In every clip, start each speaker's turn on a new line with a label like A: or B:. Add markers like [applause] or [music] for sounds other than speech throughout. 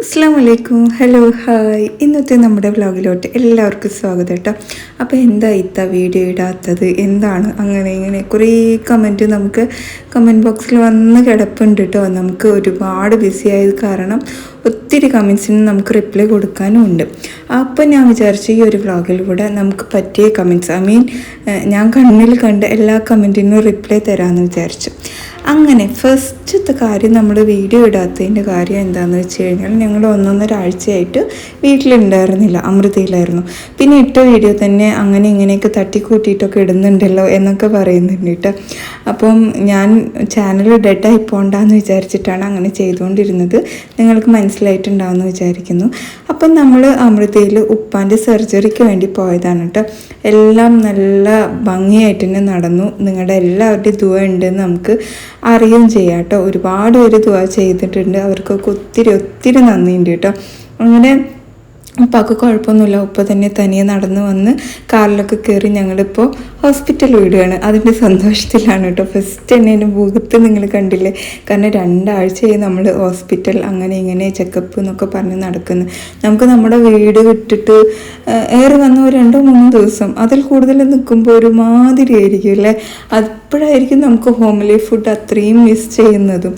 A: അസ്സാം വലൈക്കും hello hi ഇന്നത്തെ നമ്മുടെ വ്ലോഗിലോട്ട് എല്ലാവർക്കും സ്വാഗതം കേട്ടോ. അപ്പോൾ എന്താ ഇത്ത വീഡിയോ ഇടാത്തത്? എന്താണ്? അങ്ങനെ ഇങ്ങനെ കുറേ കമന്റ് നമുക്ക് കമന്റ് ബോക്സിൽ വന്ന് കിടപ്പുണ്ട് കേട്ടോ. നമുക്ക് ഒരുപാട് ബിസി ആയത് കാരണം ഒത്തിരി കമൻസിന് നമുക്ക് റിപ്ലൈ കൊടുക്കാനും ഉണ്ട്. അപ്പം ഞാൻ വിചാരിച്ചു ഈ ഒരു വ്ളോഗിലൂടെ നമുക്ക് പറ്റിയ കമൻസ് ഐ മീൻ ഞാൻ കണ്ണിൽ കണ്ട എല്ലാ കമന്റിനും റിപ്ലൈ തരാമെന്ന് വിചാരിച്ചു. അങ്ങനെ ഫസ്റ്റത്തെ കാര്യം നമ്മൾ വീഡിയോ ഇടാത്തതിന്റെ കാര്യം എന്താണെന്ന് വെച്ച് കഴിഞ്ഞാൽ ഞങ്ങൾ ഒന്നൊന്നര ആഴ്ചയായിട്ട് വീട്ടിലുണ്ടായിരുന്നില്ല അമൃതയിലായിരുന്നു. പിന്നെ ഇട്ട വീഡിയോ തന്നെ അങ്ങനെ ഇങ്ങനെയൊക്കെ തട്ടിക്കൂട്ടിയിട്ടൊക്കെ ഇടുന്നുണ്ടല്ലോ എന്നൊക്കെ പറയുന്നുണ്ട് കേട്ടോ. അപ്പം ഞാൻ ചാനൽ ഡെഡായി പോകണ്ടെന്ന് വിചാരിച്ചിട്ടാണ് അങ്ങനെ ചെയ്തുകൊണ്ടിരുന്നത്. നിങ്ങൾക്ക് മനസ്സിലായിട്ടുണ്ടാവുമെന്ന് വിചാരിക്കുന്നു. അപ്പം നമ്മൾ അമൃതയിൽ ഉപ്പാന്റെ സർജറിക്ക് വേണ്ടി പോയതാണ് കേട്ടോ. എല്ലാം നല്ല ഭംഗിയായിട്ട് തന്നെ നടന്നു. നിങ്ങളുടെ എല്ലാവരുടെയും ദുവ ഉണ്ടെന്ന് നമുക്ക് അറിയുകയും ചെയ്യാം കേട്ടോ. ഒരുപാട് പേര് ദുവ ചെയ്തിട്ടുണ്ട്. അവർക്കൊക്കെ ഒത്തിരി ഒത്തിരി നന്ദിയുണ്ട് കേട്ടോ. അങ്ങനെ ഉപ്പാക്ക് കുഴപ്പമൊന്നുമില്ല. ഉപ്പ തന്നെ തനിയെ നടന്നു വന്ന് കാറിലൊക്കെ കയറി ഞങ്ങളിപ്പോൾ ഹോസ്പിറ്റൽ വിടുകയാണ്. അതിന്റെ സന്തോഷത്തിലാണ് കേട്ടോ. ഫസ്റ്റ് തന്നെ എന്റെ മുഖത്ത് നിങ്ങൾ കണ്ടില്ലേ? കാരണം രണ്ടാഴ്ചയായി നമ്മൾ ഹോസ്പിറ്റൽ അങ്ങനെ ഇങ്ങനെ ചെക്കപ്പ് എന്നൊക്കെ പറഞ്ഞ് നടക്കുന്നു. നമുക്ക് നമ്മുടെ വീട് വിട്ടിട്ട് ഏറെ വന്ന ഒരു രണ്ടോ മൂന്നോ ദിവസം അതിൽ കൂടുതൽ നിൽക്കുമ്പോൾ ഒരുമാതിരി ആയിരിക്കും അല്ലേ? അപ്പോഴായിരിക്കും നമുക്ക് ഹോംലി ഫുഡ് അത്രയും മിസ് ചെയ്യുന്നതും.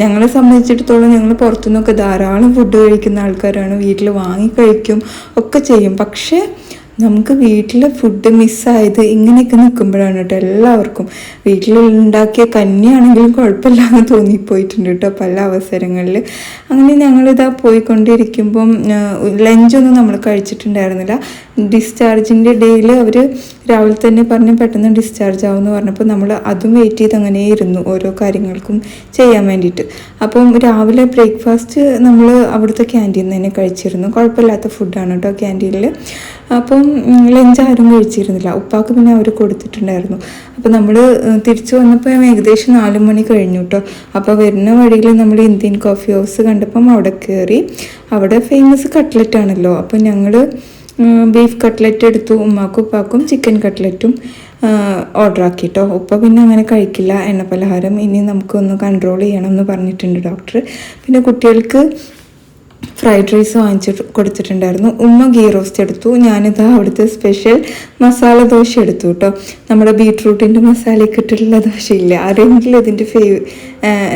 A: ഞങ്ങളെ സംബന്ധിച്ചിടത്തോളം ഞങ്ങൾ പുറത്തുനിന്നൊക്കെ ധാരാളം ഫുഡ് കഴിക്കുന്ന ആൾക്കാരാണ്. വീട്ടിൽ വാങ്ങി കഴിക്കും ഒക്കെ ചെയ്യും. പക്ഷേ നമുക്ക് വീട്ടിലെ ഫുഡ് മിസ്സായത് ഇങ്ങനെയൊക്കെ നിൽക്കുമ്പോഴാണ് കേട്ടോ എല്ലാവർക്കും. വീട്ടിലുണ്ടാക്കിയ ഉണ്ടാക്കിയ കുഴപ്പമില്ല എന്ന് തോന്നിപ്പോയിട്ടുണ്ട് കേട്ടോ പല അവസരങ്ങളിൽ. അങ്ങനെ ഞങ്ങളിതാ പോയിക്കൊണ്ടിരിക്കുമ്പം ലഞ്ചൊന്നും നമ്മൾ കഴിച്ചിട്ടുണ്ടായിരുന്നില്ല. ഡിസ്ചാർജിന്റെ ഡേയിൽ അവർ രാവിലെ തന്നെ പറഞ്ഞ് പെട്ടെന്ന് ഡിസ്ചാർജ് ആവുമെന്ന് പറഞ്ഞപ്പോൾ നമ്മൾ അതും വെയിറ്റ് ചെയ്ത് അങ്ങനെ ഇരുന്നു ഓരോ കാര്യങ്ങൾക്കും ചെയ്യാൻ വേണ്ടിയിട്ട്. അപ്പം രാവിലെ ബ്രേക്ക്ഫാസ്റ്റ് നമ്മൾ അവിടുത്തെ ക്യാന്റീൻ തന്നെ കഴിച്ചിരുന്നു. കുഴപ്പമില്ലാത്ത ഫുഡാണ് കേട്ടോ ക്യാന്റീനിൽ അപ്പം ലഞ്ച് ആരും കഴിച്ചിരുന്നില്ല. ഉപ്പാക്ക് പിന്നെ അവർ കൊടുത്തിട്ടുണ്ടായിരുന്നു. അപ്പം നമ്മൾ തിരിച്ചു വന്നപ്പോൾ ഏകദേശം നാല് മണി കഴിഞ്ഞു കേട്ടോ അപ്പോൾ വരുന്ന വഴിയിൽ നമ്മൾ ഇന്ത്യൻ കോഫി ഹൗസ് കണ്ടപ്പം അവിടെ കയറി അവിടെ ഫേമസ് കട്ട്ലറ്റ് ആണല്ലോ. അപ്പം ഞങ്ങൾ ബീഫ് കട്ട്ലറ്റ് എടുത്തു ഉമ്മാക്കും ഉപ്പാക്കും ചിക്കൻ കട്ട്ലറ്റും ഓർഡർ ആക്കിട്ടോ ഉപ്പ പിന്നെ അങ്ങനെ കഴിക്കില്ല. എണ്ണ പലഹാരം ഇനി നമുക്കൊന്ന് കൺട്രോൾ ചെയ്യണം എന്ന് പറഞ്ഞിട്ടുണ്ട് ഡോക്ടർ പിന്നെ കുട്ടികൾക്ക് ഫ്രൈഡ് റൈസ് വാങ്ങിച്ചിട്ട് കൊടുത്തിട്ടുണ്ടായിരുന്നു. ഉമ്മ ഗീ റോസ്റ്റ് എടുത്തു. ഞാനിതാ അവിടുത്തെ സ്പെഷ്യൽ മസാല ദോശ എടുത്തു കേട്ടോ നമ്മുടെ ബീട്രൂട്ടിന്റെ മസാലയൊക്കെ ഇട്ടിട്ടുള്ള ദോശയില്ല? ആരെങ്കിലും ഇതിന്റെ ഫേവ്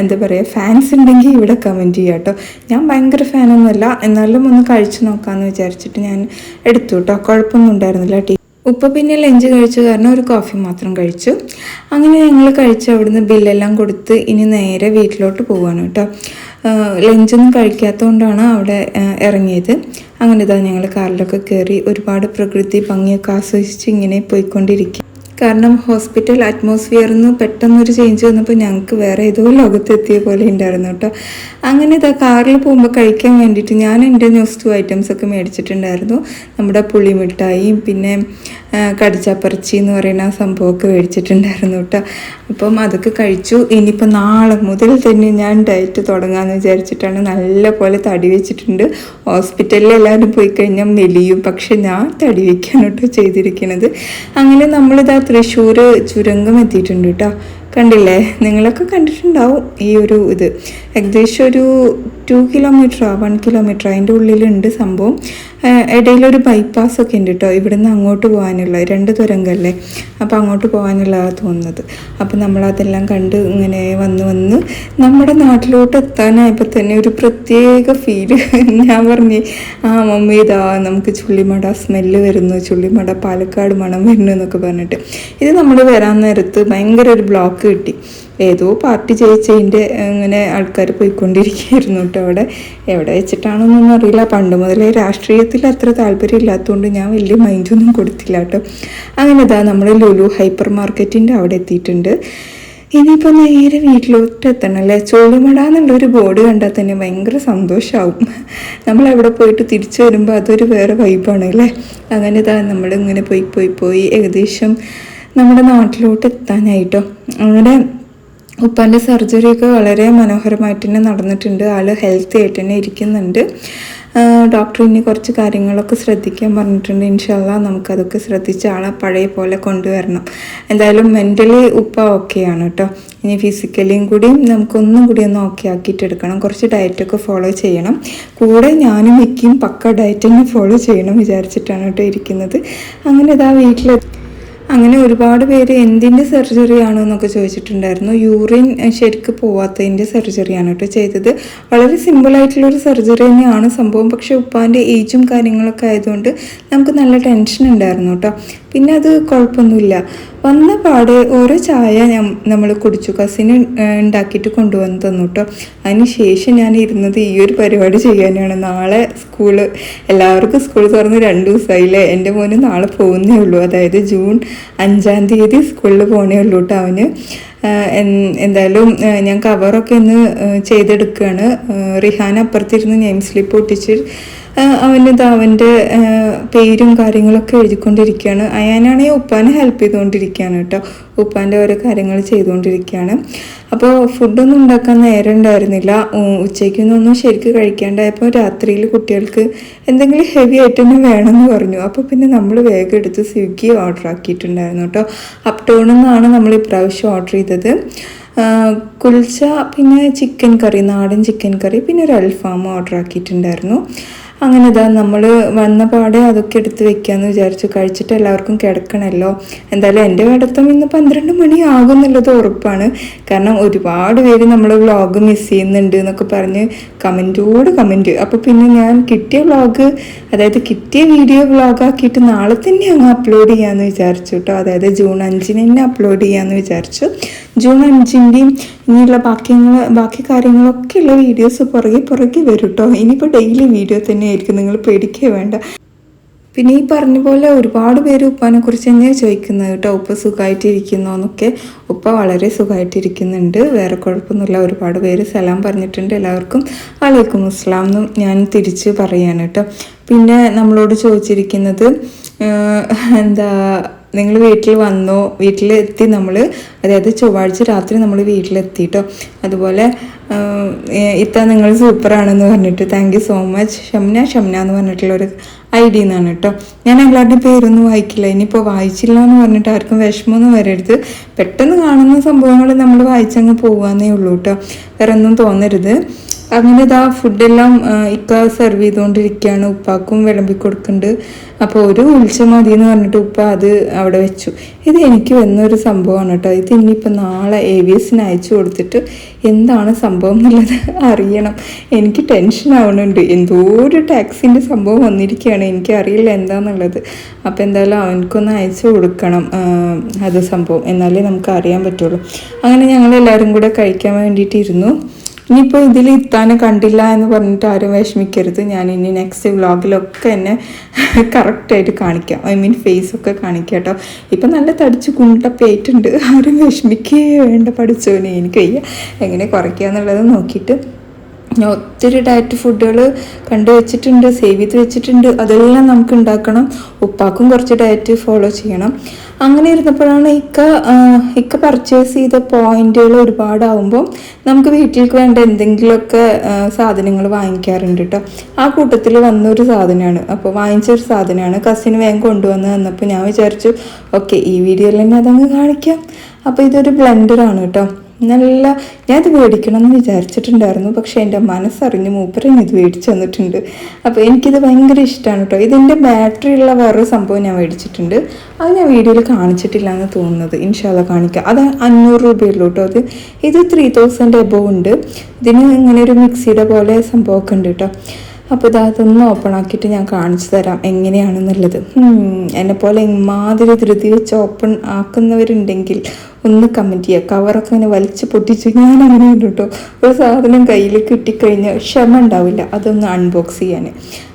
A: എന്താ പറയുക ഫാൻസ് ഉണ്ടെങ്കിൽ ഇവിടെ കമന്റ് ചെയ്യാം കേട്ടോ ഞാൻ ഭയങ്കര ഫാനൊന്നുമല്ല എന്നാലും ഒന്ന് കഴിച്ചു നോക്കാമെന്ന് വിചാരിച്ചിട്ട് ഞാൻ എടുത്തു കേട്ടോ കുഴപ്പമൊന്നും ഉണ്ടായിരുന്നില്ല ടീ ഉപ്പ പിന്നെ ലഞ്ച് കഴിച്ച കാരണം ഒരു കോഫി മാത്രം കഴിച്ചു. അങ്ങനെ ഞങ്ങൾ കഴിച്ച് അവിടുന്ന് ബില്ലെല്ലാം കൊടുത്ത് ഇനി നേരെ വീട്ടിലോട്ട് പോവാണ് കേട്ടോ ലഞ്ചൊന്നും കഴിക്കാത്തതുകൊണ്ടാണ് അവിടെ ഇറങ്ങിയത്. അങ്ങനെ ഇതാ ഞങ്ങൾ കാറിലൊക്കെ കയറി ഒരുപാട് പ്രകൃതി ഭംഗിയൊക്കെ ആസ്വദിച്ച് ഇങ്ങനെ പോയിക്കൊണ്ടിരിക്കും. കാരണം ഹോസ്പിറ്റൽ അറ്റ്മോസ്ഫിയറിൽ നിന്ന് പെട്ടെന്നൊരു ചേഞ്ച് വന്നപ്പോൾ ഞങ്ങൾക്ക് വേറെ ഏതോ ലോകത്തെത്തിയ പോലെ ഉണ്ടായിരുന്നു കേട്ടോ അങ്ങനെ ഇതാ കാറിൽ പോകുമ്പോൾ കഴിക്കാൻ വേണ്ടിയിട്ട് ഞാൻ എന്റെ ന്യൂസ് ടു ഐറ്റംസ് ഒക്കെ മേടിച്ചിട്ടുണ്ടായിരുന്നു. നമ്മുടെ പുളിമിഠായിയും പിന്നെ കടിച്ചാപ്പറച്ചി എന്ന് പറയുന്ന ആ സംഭവമൊക്കെ മേടിച്ചിട്ടുണ്ടായിരുന്നു കേട്ടോ. അപ്പം അതൊക്കെ കഴിച്ചു. ഇനിയിപ്പോൾ നാളെ മുതൽ തന്നെ ഞാൻ ഡയറ്റ് തുടങ്ങാമെന്ന് വിചാരിച്ചിട്ടാണ് നല്ല പോലെ തടി വെച്ചിട്ടുണ്ട്. ഹോസ്പിറ്റലിൽ എല്ലാവരും പോയി കഴിഞ്ഞാൽ മെലിയും. പക്ഷെ ഞാൻ തടി വയ്ക്കാണ് കേട്ടോ ചെയ്തിരിക്കുന്നത് അങ്ങനെ നമ്മളിതാ തൃശ്ശൂർ ചുരങ്കം എത്തിയിട്ടുണ്ട് കേട്ടോ. കണ്ടില്ലേ? നിങ്ങളൊക്കെ കണ്ടിട്ടുണ്ടാവും ഈ ഒരു ഇത്. ഏകദേശം ഒരു ടു കിലോമീറ്ററോ വൺ കിലോമീറ്ററോ അതിന്റെ ഉള്ളിലുണ്ട് സംഭവം. ഇടയിലൊരു ബൈപ്പാസ് ഒക്കെ ഉണ്ട് കേട്ടോ ഇവിടുന്ന് അങ്ങോട്ട് പോകാനുള്ള രണ്ട് തുരങ്കല്ലേ അപ്പോൾ അങ്ങോട്ട് പോകാനുള്ളതാണ് തോന്നുന്നത്. അപ്പോൾ നമ്മളതെല്ലാം കണ്ട് ഇങ്ങനെ വന്ന് വന്ന് നമ്മുടെ നാട്ടിലോട്ട് എത്താനായപ്പോൾ തന്നെ ഒരു പ്രത്യേക ഫീൽ [laughs] ഞാൻ പറഞ്ഞു ആ മമ്മി ഇതാ നമുക്ക് ചുള്ളിമട സ്മെല്ല് വരുന്നു. ചുള്ളിമട പാലക്കാട് മണം വരുന്നു എന്നൊക്കെ പറഞ്ഞിട്ട്. ഇത് നമ്മൾ വരാൻ നേരത്ത് ഭയങ്കര ഒരു ബ്ലോക്ക് കിട്ടി. ഏതോ പാർട്ടി ജയിച്ചതിന്റെ അങ്ങനെ ആൾക്കാർ പോയിക്കൊണ്ടിരിക്കുകയായിരുന്നു കേട്ടോ അവിടെ. എവിടെ വെച്ചിട്ടാണെന്നൊന്നും അറിയില്ല. പണ്ട് മുതലേ രാഷ്ട്രീയത്തിൽ അത്ര താല്പര്യം ഇല്ലാത്തതുകൊണ്ട് ഞാൻ വലിയ മൈൻഡൊന്നും കൊടുത്തില്ല കേട്ടോ. അങ്ങനെ ഇതാ നമ്മൾ ലുലു ഹൈപ്പർ മാർക്കറ്റിന്റെ അവിടെ എത്തിയിട്ടുണ്ട്. ഇനിയിപ്പോൾ നേരെ വീട്ടിലോട്ട് എത്തണം അല്ലേ ചോളിമട എന്നുള്ളൊരു ബോർഡ് കണ്ടാൽ തന്നെ ഭയങ്കര സന്തോഷമാവും നമ്മൾ അവിടെ പോയിട്ട് തിരിച്ചു വരുമ്പോൾ അതൊരു വേറെ വൈബാണ് അല്ലേ? അങ്ങനെ ഇതാ നമ്മളിങ്ങനെ പോയി പോയി പോയി ഏകദേശം നമ്മുടെ നാട്ടിലോട്ട് എത്താനായിട്ടോ. അങ്ങനെ ഉപ്പാന്റെ സർജറിയൊക്കെ വളരെ മനോഹരമായിട്ട് തന്നെ നടന്നിട്ടുണ്ട്. ആൾ ഹെൽത്തി ആയിട്ട് തന്നെ ഇരിക്കുന്നുണ്ട്. ഡോക്ടർ ഇനി കുറച്ച് കാര്യങ്ങളൊക്കെ ശ്രദ്ധിക്കാൻ പറഞ്ഞിട്ടുണ്ട്. ഇൻഷല്ല നമുക്കതൊക്കെ ശ്രദ്ധിച്ച് ആളെ പഴയ പോലെ കൊണ്ടുവരണം. എന്തായാലും മെന്റലി ഉപ്പ ഓക്കെയാണ് കേട്ടോ. ഇനി ഫിസിക്കലിയും കൂടി നമുക്കൊന്നും കൂടി ഒന്ന് ഓക്കെ ആക്കിയിട്ട് എടുക്കണം. കുറച്ച് ഡയറ്റൊക്കെ ഫോളോ ചെയ്യണം. കൂടെ ഞാനും മിക്കും പക്ക ഡയറ്റ് തന്നെ ഫോളോ ചെയ്യണം വിചാരിച്ചിട്ടാണ് കേട്ടോ ഇരിക്കുന്നത്. അങ്ങനെ ഇതാ വീട്ടിൽ അങ്ങനെ ഒരുപാട് പേര് എന്തിന്റെ സർജറി ആണോ എന്നൊക്കെ ചോദിച്ചിട്ടുണ്ടായിരുന്നു. യൂറിൻ ശരിക്ക് പോവാത്തതിന്റെ സർജറിയാണ് കേട്ടോ ചെയ്തത്. വളരെ സിമ്പിളായിട്ടുള്ളൊരു സർജറി തന്നെയാണ് സംഭവം. പക്ഷേ ഉപ്പാന്റെ ഏജും കാര്യങ്ങളൊക്കെ ആയതുകൊണ്ട് നമുക്ക് നല്ല ടെൻഷൻ ഉണ്ടായിരുന്നു കേട്ടോ. പിന്നെ അത് കുഴപ്പമൊന്നുമില്ല. വന്ന പാടെ ഓരോ ചായ ഞാൻ നമ്മൾ കുടിച്ചു. കസിന് ഉണ്ടാക്കിയിട്ട് കൊണ്ടുവന്ന് തന്നു കേട്ടോ. അതിന് ശേഷം ഞാൻ ഇരുന്നത് ഈ ഒരു പരിപാടി ചെയ്യാനാണ്. നാളെ സ്കൂൾ എല്ലാവർക്കും സ്കൂൾ തുറന്ന് രണ്ട് ദിവസമായില്ലേ? എന്റെ മോന് നാളെ പോകുന്നേ ഉള്ളൂ. അതായത് ജൂൺ അഞ്ചാം തീയതി സ്കൂളിൽ പോകണേ ഉള്ളൂ കേട്ടോ അവന്. എന്തായാലും ഞാൻ കവറൊക്കെ ഒന്ന് ചെയ്തെടുക്കുകയാണ് റിഹാൻ അപ്പുറത്തിരുന്ന് നെയിം സ്ലിപ്പ് ഒട്ടിച്ച് അവനിത് അവന്റെ പേരും കാര്യങ്ങളൊക്കെ എഴുതിക്കൊണ്ടിരിക്കുകയാണ്. അയാനാണെങ്കിൽ ഉപ്പാനെ ഹെൽപ്പ് ചെയ്തുകൊണ്ടിരിക്കുകയാണ് കേട്ടോ. ഉപ്പാന്റെ ഓരോ കാര്യങ്ങൾ ചെയ്തുകൊണ്ടിരിക്കുകയാണ്. അപ്പോൾ ഫുഡൊന്നും ഉണ്ടാക്കാൻ നേരം ഉണ്ടായിരുന്നില്ല. ഉച്ചയ്ക്കൊന്നും ശരിക്കും കഴിക്കാണ്ടായപ്പോൾ രാത്രിയിൽ കുട്ടികൾക്ക് എന്തെങ്കിലും ഹെവി ആയിട്ട് തന്നെ വേണമെന്ന് പറഞ്ഞു. അപ്പോൾ പിന്നെ നമ്മൾ വേഗം എടുത്ത് സ്വിഗ്ഗി ഓർഡർ ആക്കിയിട്ടുണ്ടായിരുന്നു കേട്ടോ. അപ് ടൗണിൽ നിന്നാണ് നമ്മൾ ഇപ്രാവശ്യം ഓർഡർ ചെയ്തത്. കുൽച്ച പിന്നെ ചിക്കൻ കറി നാടൻ ചിക്കൻ കറി പിന്നെ ഒരു അൽഫാം ഓർഡർ ആക്കിയിട്ടുണ്ടായിരുന്നു. അങ്ങനെ ഇതാ നമ്മൾ വന്ന പാടെ അതൊക്കെ എടുത്ത് വെക്കാന്ന് വിചാരിച്ചു. കഴിച്ചിട്ട് എല്ലാവർക്കും കിടക്കണല്ലോ. എന്തായാലും എന്റെ കിടത്തം ഇന്ന് പന്ത്രണ്ട് മണി ആകും എന്നുള്ളത് ഉറപ്പാണ്. കാരണം ഒരുപാട് പേര് നമ്മൾ വ്ളോഗ് മിസ് ചെയ്യുന്നുണ്ട് എന്നൊക്കെ പറഞ്ഞ് കമന്റോട് കമന്റ്. അപ്പോൾ പിന്നെ ഞാൻ കിട്ടിയ വ്ളോഗ് അതായത് കിട്ടിയ വീഡിയോ വ്ളോഗ് ആക്കിയിട്ട് നാളെ തന്നെ അങ്ങ് അപ്ലോഡ് ചെയ്യാമെന്ന് വിചാരിച്ചു കേട്ടോ അതായത് ജൂൺ അഞ്ചിന് തന്നെ അപ്ലോഡ് ചെയ്യാമെന്ന് വിചാരിച്ചു. ജൂൺ അഞ്ചിന്റെയും ഇനിയുള്ള ബാക്കിങ്ങൾ ബാക്കി കാര്യങ്ങളൊക്കെ ഉള്ള വീഡിയോസ് പുറകെ പുറകെ വരും കേട്ടോ ഇനിയിപ്പോൾ ഡെയിലി വീഡിയോ തന്നെയായിരിക്കും. നിങ്ങൾ പേടിക്കുക വേണ്ട. പിന്നെ ഈ പറഞ്ഞ പോലെ ഒരുപാട് പേര് ഉപ്പാനെ കുറിച്ച് തന്നെയാണ് ചോദിക്കുന്നത് കേട്ടോ ഉപ്പ സുഖമായിട്ടിരിക്കുന്നു എന്നൊക്കെ. ഉപ്പ വളരെ സുഖമായിട്ടിരിക്കുന്നുണ്ട് വേറെ കുഴപ്പമൊന്നുമില്ല. ഒരുപാട് പേര് സലാം പറഞ്ഞിട്ടുണ്ട്. എല്ലാവർക്കും അലൈക്കും അസ്ലാം എന്നും ഞാൻ തിരിച്ച് പറയാണ് കേട്ടോ പിന്നെ നമ്മളോട് ചോദിച്ചിരിക്കുന്നത് എന്താ നിങ്ങൾ വീട്ടിൽ വന്നോ വീട്ടിലെത്തി നമ്മൾ അതായത് ചൊവ്വാഴ്ച രാത്രി നമ്മൾ വീട്ടിലെത്തി കേട്ടോ അതുപോലെ ഇത്ത നിങ്ങൾ സൂപ്പറാണെന്ന് പറഞ്ഞിട്ട് thank you so much Shamna Shamna എന്ന് പറഞ്ഞിട്ടുള്ള ഒരു ഐ ഡി എന്നാണ് കേട്ടോ ഞാൻ എല്ലാവരുടെയും പേരൊന്നും വായിക്കില്ല. ഇനിയിപ്പോൾ വായിച്ചില്ല എന്ന് പറഞ്ഞിട്ട് ആർക്കും വിഷമമൊന്നും വരരുത്. പെട്ടെന്ന് കാണുന്ന സംഭവങ്ങൾ നമ്മൾ വായിച്ചങ്ങ് പോകാന്നേ ഉള്ളൂ കേട്ടോ വേറെ ഒന്നും തോന്നരുത്. അങ്ങനെ ഇതാ ഫുഡെല്ലാം ഇക്ക സെർവ് ചെയ്തുകൊണ്ടിരിക്കുകയാണ് ഉപ്പാക്കും വിളമ്പി കൊടുക്കുന്നുണ്ട് അപ്പോൾ ഒരു ഉൽച്ച മതി എന്ന് പറഞ്ഞിട്ട് ഉപ്പ അത് അവിടെ വെച്ചു. ഇത് എനിക്ക് വന്നൊരു സംഭവമാണ് കേട്ടോ. ഇത് ഇനിയിപ്പോൾ നാളെ എ വി എസിന് അയച്ചു കൊടുത്തിട്ട് എന്താണ് സംഭവം എന്നുള്ളത് അറിയണം. എനിക്ക് ടെൻഷൻ ആവുന്നുണ്ട്. എന്തോ ഒരു ടാക്സിന്റെ സംഭവം വന്നിരിക്കുകയാണ്. എനിക്ക് അറിയില്ല എന്താണെന്നുള്ളത് അപ്പോൾ എന്തായാലും അവനക്കൊന്ന് അയച്ചു കൊടുക്കണം അത് സംഭവം. എന്നാലേ നമുക്ക് അറിയാൻ പറ്റുള്ളൂ. അങ്ങനെ ഞങ്ങൾ എല്ലാവരും കൂടെ കഴിക്കാൻ വേണ്ടിയിട്ടിരുന്നു ഇനിയിപ്പോൾ ഇതിൽ ഇത്താനെ കണ്ടില്ല എന്ന് പറഞ്ഞിട്ട് ആരും വിഷമിക്കരുത്. ഞാൻ ഇനി നെക്സ്റ്റ് വ്ളോഗിലൊക്കെ എന്നെ [laughs] കറക്റ്റായിട്ട് കാണിക്കാം. ഐ മീൻ ഫേസ് ഒക്കെ കാണിക്കാം കേട്ടോ ഇപ്പം നല്ല തടിച്ച് കുണ്ട പേറ്റുണ്ട് ആരും വിഷമിക്കേ വേണ്ട പഠിച്ചോനെ എനിക്ക് വയ്യ. എങ്ങനെ കുറയ്ക്കുക എന്നുള്ളത് നോക്കിയിട്ട് ഞാൻ ഒത്തിരി ഡയറ്റ് ഫുഡുകൾ കണ്ടു വെച്ചിട്ടുണ്ട് സേവ് ചെയ്ത് വെച്ചിട്ടുണ്ട്. അതെല്ലാം നമുക്ക് ഉണ്ടാക്കണം. ഉപ്പാക്കും കുറച്ച് ഡയറ്റ് ഫോളോ ചെയ്യണം. അങ്ങനെ ഇരുന്നപ്പോഴാണ് ഇക്ക ഇക്ക പർച്ചേസ് ചെയ്ത പോയിന്റുകൾ ഒരുപാടാവുമ്പോൾ നമുക്ക് വീട്ടിലേക്ക് വേണ്ട എന്തെങ്കിലുമൊക്കെ സാധനങ്ങൾ വാങ്ങിക്കാറുണ്ട് കേട്ടോ ആ കൂട്ടത്തിൽ വന്നൊരു സാധനമാണ്. അപ്പോൾ വാങ്ങിച്ചൊരു സാധനമാണ്. കസിന് വേഗം കൊണ്ടുവന്ന് തന്നപ്പോൾ ഞാൻ വിചാരിച്ചു ഓക്കെ ഈ വീഡിയോയിൽ തന്നെ അതങ്ങ് കാണിക്കാം. അപ്പോൾ ഇതൊരു ബ്ലെൻഡറാണ് കേട്ടോ നല്ല ഞാനിത് ഇത് മേടിക്കണം എന്ന് വിചാരിച്ചിട്ടുണ്ടായിരുന്നു. പക്ഷേ എന്റെ മനസ്സറിഞ്ഞ് മൂപ്പരൻ ഇത് മേടിച്ചു തന്നിട്ടുണ്ട്. അപ്പോൾ എനിക്കിത് ഭയങ്കര ഇഷ്ടമാണ് കേട്ടോ. ഇതിന്റെ ബാറ്ററി ഉള്ള വേറൊരു സംഭവം ഞാൻ മേടിച്ചിട്ടുണ്ട്. അത് ഞാൻ വീഡിയോയിൽ കാണിച്ചിട്ടില്ല എന്ന് തോന്നുന്നത്. ഇൻഷാല്ല കാണിക്കുക അത് അഞ്ഞൂറ് രൂപയുള്ളൂ കേട്ടോ. അത് ഇത് ത്രീ തൗസൻഡ് എബോ ഉണ്ട്. ഇതിന് ഇങ്ങനെ ഒരു മിക്സിയുടെ പോലെ സംഭവമൊക്കെ ഉണ്ട് കേട്ടോ. അപ്പോൾ ഇത് അതൊന്ന് ഓപ്പൺ ആക്കിയിട്ട് ഞാൻ കാണിച്ചു തരാം എങ്ങനെയാണെന്നുള്ളത്. എന്നെപ്പോലെ പോലെ ഇമാതിരി ധൃതി വെച്ച് ഓപ്പൺ ആക്കുന്നവരുണ്ടെങ്കിൽ ഒന്ന് കമന്റ് ചെയ്യുക കവറൊക്കെ ഇങ്ങനെ വലിച്ചു പൊട്ടിച്ച് ഞാൻ അങ്ങനെ കേട്ടോ ഒരു സാധനം കയ്യിൽ കിട്ടിക്കഴിഞ്ഞാൽ ക്ഷമ ഉണ്ടാവില്ല. അതൊന്ന് അൺബോക്സ് ചെയ്യാൻ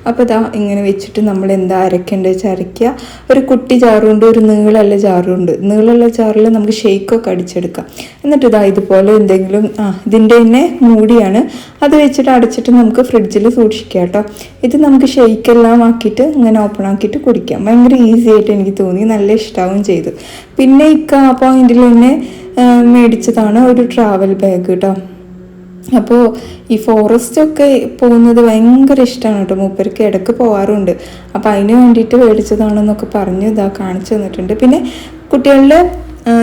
A: അപ്പോൾ ഇതാ ഇങ്ങനെ വെച്ചിട്ട് നമ്മൾ എന്താ അരക്കേണ്ടത് വെച്ചാൽ അരയ്ക്കുക ഒരു കുട്ടി ജാറുണ്ട് ഒരു നീളല്ല ജാറുണ്ട് നീളമുള്ള ചാറിൽ നമുക്ക് ഷെയ്ക്കൊക്കെ അടിച്ചെടുക്കാം. എന്നിട്ട് ഇതാ ഇതുപോലെ എന്തെങ്കിലും ആ ഇതിന്റെ തന്നെ മൂടിയാണ്. അത് വെച്ചിട്ട് അടച്ചിട്ട് നമുക്ക് ഫ്രിഡ്ജിൽ സൂക്ഷിക്കാം കേട്ടോ. ഇത് നമുക്ക് ഷെയ്ക്കെല്ലാം ആക്കിയിട്ട് ഇങ്ങനെ ഓപ്പൺ ആക്കിയിട്ട് കുടിക്കാം. ഭയങ്കര ഈസി ആയിട്ട് എനിക്ക് തോന്നി. നല്ല ഇഷ്ടമാവും ചെയ്തു. പിന്നെ ഇക്ക ആ പോയിന്റിൽ തന്നെ മേടിച്ചതാണ് ഒരു ട്രാവൽ ബാഗ് കേട്ടോ അപ്പോൾ ഈ ഫോറസ്റ്റ് ഒക്കെ പോകുന്നത് ഭയങ്കര ഇഷ്ടമാണ് കേട്ടോ മൂപ്പർക്ക് ഇടയ്ക്ക് പോകാറുണ്ട് അപ്പോൾ അതിന് വേണ്ടിയിട്ട് മേടിച്ചതാണെന്നൊക്കെ പറഞ്ഞ് ഇതാ കാണിച്ചു തന്നിട്ടുണ്ട്. പിന്നെ കുട്ടികളുടെ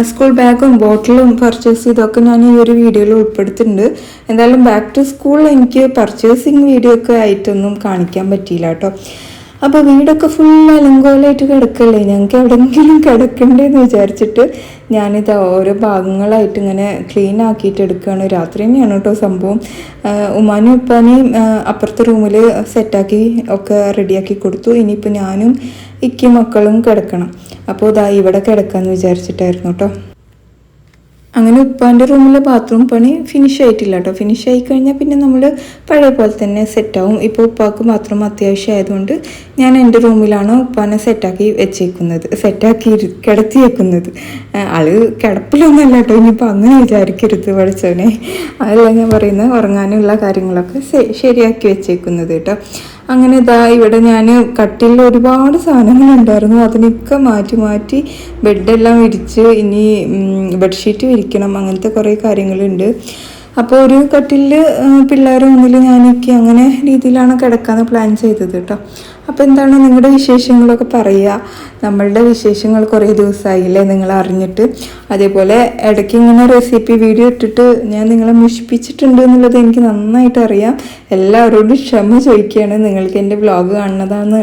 A: സ്കൂൾ ബാഗും ബോട്ടിലും പർച്ചേസ് ചെയ്തൊക്കെ ഞാൻ ഈ ഒരു വീഡിയോയിൽ ഉൾപ്പെടുത്തിയിട്ടുണ്ട് എന്തായാലും ബാക്ക് ടു സ്കൂൾ എനിക്ക് പർച്ചേസിങ് വീഡിയോ ഒക്കെ ആയിട്ടൊന്നും കാണിക്കാൻ പറ്റിയില്ല കേട്ടോ അപ്പോൾ വീടൊക്കെ ഫുൾ അലങ്കോലായിട്ട് കിടക്കല്ലേ? ഞങ്ങൾക്ക് എവിടെയെങ്കിലും കിടക്കണ്ടേന്ന് വിചാരിച്ചിട്ട് ഞാനിത് ഓരോ ഭാഗങ്ങളായിട്ട് ഇങ്ങനെ ക്ലീൻ ആക്കിയിട്ട് എടുക്കുകയാണ് രാത്രി തന്നെയാണ് കേട്ടോ സംഭവം. ഉമ്മാനും ഉപ്പാനെയും അപ്പുറത്തെ റൂമിൽ സെറ്റാക്കി ഒക്കെ റെഡിയാക്കി കൊടുത്തു. ഇനിയിപ്പോൾ ഞാനും ഇക്കി മക്കളും കിടക്കണം. അപ്പോൾ ഇതാ ഇവിടെ കിടക്കാമെന്ന് വിചാരിച്ചിട്ടായിരുന്നു കേട്ടോ. അങ്ങനെ ഉപ്പാന്റെ റൂമിലെ ബാത്റൂം പണി ഫിനിഷ് ആയിട്ടില്ല കേട്ടോ ഫിനിഷ് ആയി കഴിഞ്ഞാൽ പിന്നെ നമ്മൾ പഴയ പോലെ തന്നെ സെറ്റാവും ഇപ്പോൾ ഉപ്പാക്ക് ബാത്റൂം അത്യാവശ്യം ആയതുകൊണ്ട് ഞാൻ എന്റെ റൂമിലാണ് ഉപ്പാനെ സെറ്റാക്കി വെച്ചേക്കുന്നത്. സെറ്റാക്കി കിടത്തി വെക്കുന്നത് ആൾ കിടപ്പിലൊന്നുമല്ല കേട്ടോ ഇനിയിപ്പോൾ അങ്ങനെ വിചാരിക്കരുത് പഠിച്ചവനെ. അതല്ല ഞാൻ പറയുന്നത് ഉറങ്ങാനുള്ള കാര്യങ്ങളൊക്കെ ശരിയാക്കി വെച്ചേക്കുന്നത് കേട്ടോ അങ്ങനെ ഇതാ ഇവിടെ ഞാൻ കട്ടിലിൽ ഒരുപാട് സാധനങ്ങളുണ്ടായിരുന്നു. അതിനൊക്കെ മാറ്റി മാറ്റി ബെഡെല്ലാം വിരിച്ച് ഇനി ബെഡ്ഷീറ്റ് വിരിക്കണം അങ്ങനത്തെ കുറേ കാര്യങ്ങളുണ്ട്. അപ്പോൾ ഒരു കട്ടിലിൽ പിള്ളേർ മുന്നിൽ ഞാനൊക്കെ അങ്ങനെ രീതിയിലാണ് കിടക്കാൻ പ്ലാൻ ചെയ്തത് കേട്ടോ. അപ്പോൾ എന്താണ് നിങ്ങളുടെ വിശേഷങ്ങളൊക്കെ പറയുക? നമ്മളുടെ വിശേഷങ്ങൾ കുറേ ദിവസമായില്ലേ നിങ്ങൾ അറിഞ്ഞിട്ട്. അതേപോലെ ഇടയ്ക്ക് ഇങ്ങനെ റെസിപ്പി വീഡിയോ ഇട്ടിട്ട് ഞാൻ നിങ്ങളെ മുഷിപ്പിച്ചിട്ടുണ്ട് എന്നുള്ളത് എനിക്ക് നന്നായിട്ട് അറിയാം. എല്ലാവരോടും ക്ഷമ ചോദിക്കുകയാണ്. നിങ്ങൾക്ക് എന്റെ വ്ളോഗ് കാണുന്നതാണ്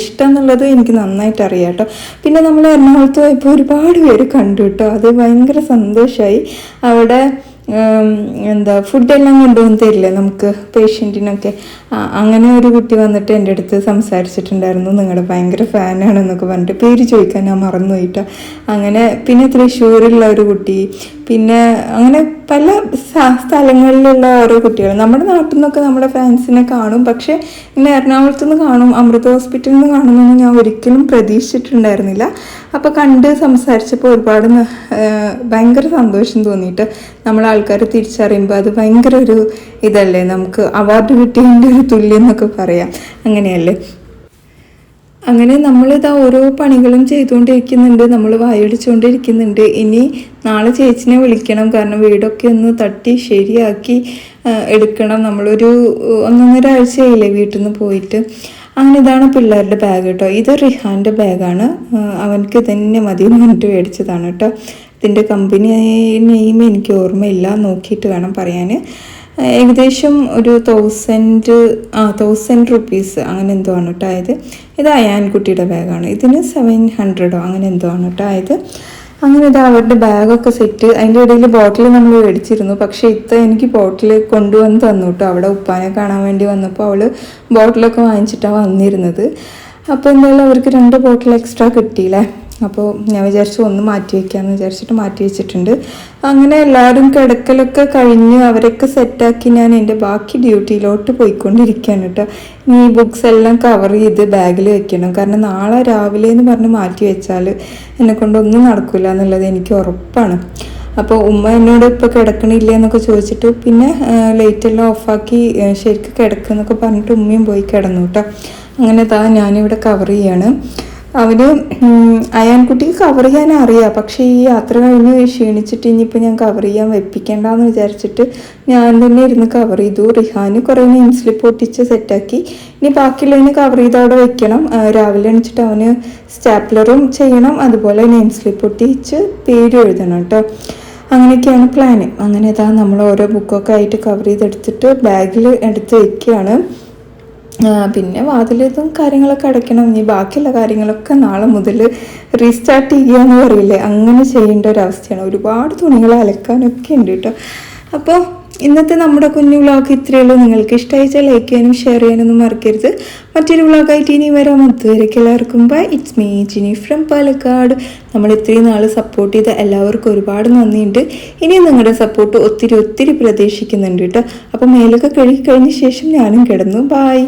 A: ഇഷ്ടം എന്നുള്ളത് എനിക്ക് നന്നായിട്ട് അറിയാം കേട്ടോ. പിന്നെ നമ്മൾ എറണാകുളത്ത് പോയപ്പോൾ ഒരുപാട് പേര് കണ്ടു കേട്ടോ. അത് ഭയങ്കര സന്തോഷമായി അവിടെ എന്താ ഫുഡെല്ലാം കൊണ്ടുവന്ന് തരില്ലേ നമുക്ക് പേഷ്യന്റിനൊക്കെ അങ്ങനെ ഒരു കുട്ടി വന്നിട്ട് എന്റെ അടുത്ത് സംസാരിച്ചിട്ടുണ്ടായിരുന്നു. നിങ്ങളുടെ ഭയങ്കര ഫാനാണെന്നൊക്കെ പറഞ്ഞിട്ട് പേര് ചോദിക്കാൻ ഞാൻ മറന്നു പോയിട്ടോ അങ്ങനെ പിന്നെ തൃശ്ശൂരുള്ള ഒരു കുട്ടി പിന്നെ അങ്ങനെ പല സ്ഥലങ്ങളിലുള്ള ഓരോ കുട്ടികൾ. നമ്മുടെ നാട്ടിൽ നിന്നൊക്കെ നമ്മുടെ ഫാൻസിനെ കാണും. പക്ഷേ ഇങ്ങനെ എറണാകുളത്ത് നിന്ന് കാണും അമൃത ഹോസ്പിറ്റലിൽ നിന്ന് കാണുമെന്ന് ഞാൻ ഒരിക്കലും പ്രതീക്ഷിച്ചിട്ടുണ്ടായിരുന്നില്ല. അപ്പോൾ കണ്ട് സംസാരിച്ചപ്പോൾ ഒരുപാട് ഭയങ്കര സന്തോഷം തോന്നിയിട്ട് നമ്മളെ ആൾക്കാർ തിരിച്ചറിയുമ്പോൾ അത് ഭയങ്കര ഒരു ഇതല്ലേ? നമുക്ക് അവാർഡ് കിട്ടിയതിന്റെ ഒരു തുല്യം എന്നൊക്കെ പറയാം. അങ്ങനെയല്ലേ? അങ്ങനെ നമ്മളിതാ ഓരോ പണികളും ചെയ്തുകൊണ്ടിരിക്കുന്നുണ്ട്. നമ്മൾ വായടിച്ചുകൊണ്ടിരിക്കുന്നുണ്ട്. ഇനി നാളെ ചേച്ചിനെ വിളിക്കണം. കാരണം വീടൊക്കെ ഒന്ന് തട്ടി ശരിയാക്കി എടുക്കണം. നമ്മളൊരു ഒന്നൊന്നര ആഴ്ചയായില്ലേ വീട്ടിൽ നിന്ന് പോയിട്ട്. അങ്ങനെ ഇതാണ് പിള്ളേരുടെ ബാഗ് കേട്ടോ ഇത് റിഹാന്റെ ബാഗാണ് അവനക്ക് തന്നെ മതി മുന്നിട്ട് മേടിച്ചതാണ് കേട്ടോ ഇതിന്റെ കമ്പനി നെയിം എനിക്ക് ഓർമ്മയില്ല. നോക്കിയിട്ട് വേണം പറയാൻ ഏകദേശം ഒരു തൗസൻഡ് ആ തൗസൻഡ് റുപ്പീസ് അങ്ങനെ എന്തോ ആണ് കേട്ടോ ആയത്. ഇത് അയാൻകുട്ടിയുടെ ബാഗാണ് ഇതിന് സെവൻ ഹൺഡ്രഡോ അങ്ങനെ എന്തോ ആണ് കേട്ടോ ആയത്. അങ്ങനെ ഇത് അവരുടെ ബാഗൊക്കെ സെറ്റ് അതിന്റെ ഇടയിൽ ബോട്ടിൽ നമ്മൾ മേടിച്ചിരുന്നു. പക്ഷേ ഇത്ത എനിക്ക് ബോട്ടിൽ കൊണ്ടുവന്ന് തന്നു കേട്ടോ അവിടെ ഉപ്പാനെ കാണാൻ വേണ്ടി വന്നപ്പോൾ അവൾ ബോട്ടിലൊക്കെ വാങ്ങിച്ചിട്ടാണ് വന്നിരുന്നത്. അപ്പോൾ എന്തായാലും അവർക്ക് രണ്ട് ബോട്ടിൽ എക്സ്ട്രാ കിട്ടിയില്ലേ. അപ്പോൾ ഞാൻ വിചാരിച്ചു ഒന്ന് മാറ്റി വയ്ക്കാമെന്ന് വിചാരിച്ചിട്ട് മാറ്റി വെച്ചിട്ടുണ്ട്. അങ്ങനെ എല്ലാവരും കിടക്കലൊക്കെ കഴിഞ്ഞ് അവരൊക്കെ സെറ്റാക്കി ഞാൻ എന്റെ ബാക്കി ഡ്യൂട്ടിയിലോട്ട് പോയിക്കൊണ്ടിരിക്കുകയാണ് കേട്ടോ. ഈ ബുക്സ് എല്ലാം കവർ ചെയ്ത് ബാഗിൽ വെക്കണം. കാരണം നാളെ രാവിലെ എന്ന് പറഞ്ഞ് മാറ്റി വെച്ചാൽ എന്നെ കൊണ്ടൊന്നും നടക്കില്ല എന്നുള്ളത് എനിക്ക് ഉറപ്പാണ്. അപ്പോൾ ഉമ്മ എന്നോട് ഇപ്പോൾ കിടക്കണില്ല എന്നൊക്കെ ചോദിച്ചിട്ട് പിന്നെ ലൈറ്റെല്ലാം ഓഫാക്കി ശരിക്കും കിടക്കുന്നൊക്കെ പറഞ്ഞിട്ട് ഉമ്മയും പോയി കിടന്നു കേട്ടോ. അങ്ങനെ താ ഞാനിവിടെ കവർ ചെയ്യാണ്. അവന് അയാൻകുട്ടിക്ക് കവർ ചെയ്യാൻ അറിയാം. പക്ഷേ ഈ യാത്ര കഴിഞ്ഞ് ക്ഷീണിച്ചിട്ട് ഇനിയിപ്പോൾ ഞാൻ കവർ ചെയ്യാൻ വെപ്പിക്കേണ്ടെന്ന് വിചാരിച്ചിട്ട് ഞാൻ തന്നെ ഇരുന്ന് കവർ ചെയ്തു. റിഹാന് കുറേ നെയിം സ്ലിപ്പ് ഒട്ടിച്ച് സെറ്റാക്കി ഇനി ബാക്കിയുള്ളതിന് കവർ ചെയ്ത് അവിടെ വെക്കണം. രാവിലെ എണിച്ചിട്ട് അവന് സ്റ്റാപ്ലറും ചെയ്യണം. അതുപോലെ നെയിം സ്ലിപ്പ് ഒട്ടിച്ച് പേര് എഴുതണം കേട്ടോ. അങ്ങനെയൊക്കെയാണ് പ്ലാന് അങ്ങനെ ഇതാ നമ്മൾ ഓരോ ബുക്കൊക്കെ ആയിട്ട് കവർ ചെയ്തെടുത്തിട്ട് ബാഗിൽ എടുത്ത് വെക്കുകയാണ്. പിന്നെ വാതിലിതും കാര്യങ്ങളൊക്കെ അടയ്ക്കണം. ഇനി ബാക്കിയുള്ള കാര്യങ്ങളൊക്കെ നാളെ മുതൽ റീസ്റ്റാർട്ട് ചെയ്യുക എന്ന് പറയില്ലേ? അങ്ങനെ ചെയ്യേണ്ട ഒരു അവസ്ഥയാണ്. ഒരുപാട് തുണികൾ അലക്കാനൊക്കെ ഉണ്ട് കേട്ടോ അപ്പോൾ ഇന്നത്തെ നമ്മുടെ കുഞ്ഞു വ്ളോഗ് ഇത്രയേ ഉള്ളൂ. നിങ്ങൾക്ക് ഇഷ്ടമായിച്ചാൽ ലൈക്ക് ചെയ്യാനും ഷെയർ ചെയ്യാനൊന്നും മറക്കരുത്. മറ്റൊരു വ്ളോഗായിട്ട് ഇനി വരാം. അതുവരേക്ക് എല്ലാവർക്കും bye it's me Jini from Palakkad. നമ്മൾ ഇത്രയും നാൾ സപ്പോർട്ട് ചെയ്ത എല്ലാവർക്കും ഒരുപാട് നന്ദിയുണ്ട്. ഇനിയും നിങ്ങളുടെ സപ്പോർട്ട് ഒത്തിരി ഒത്തിരി പ്രതീക്ഷിക്കുന്നുണ്ട് കേട്ടോ അപ്പോൾ മേലൊക്കെ കഴുകി കഴിഞ്ഞ ശേഷം ഞാനും കിടന്നു. ബായ്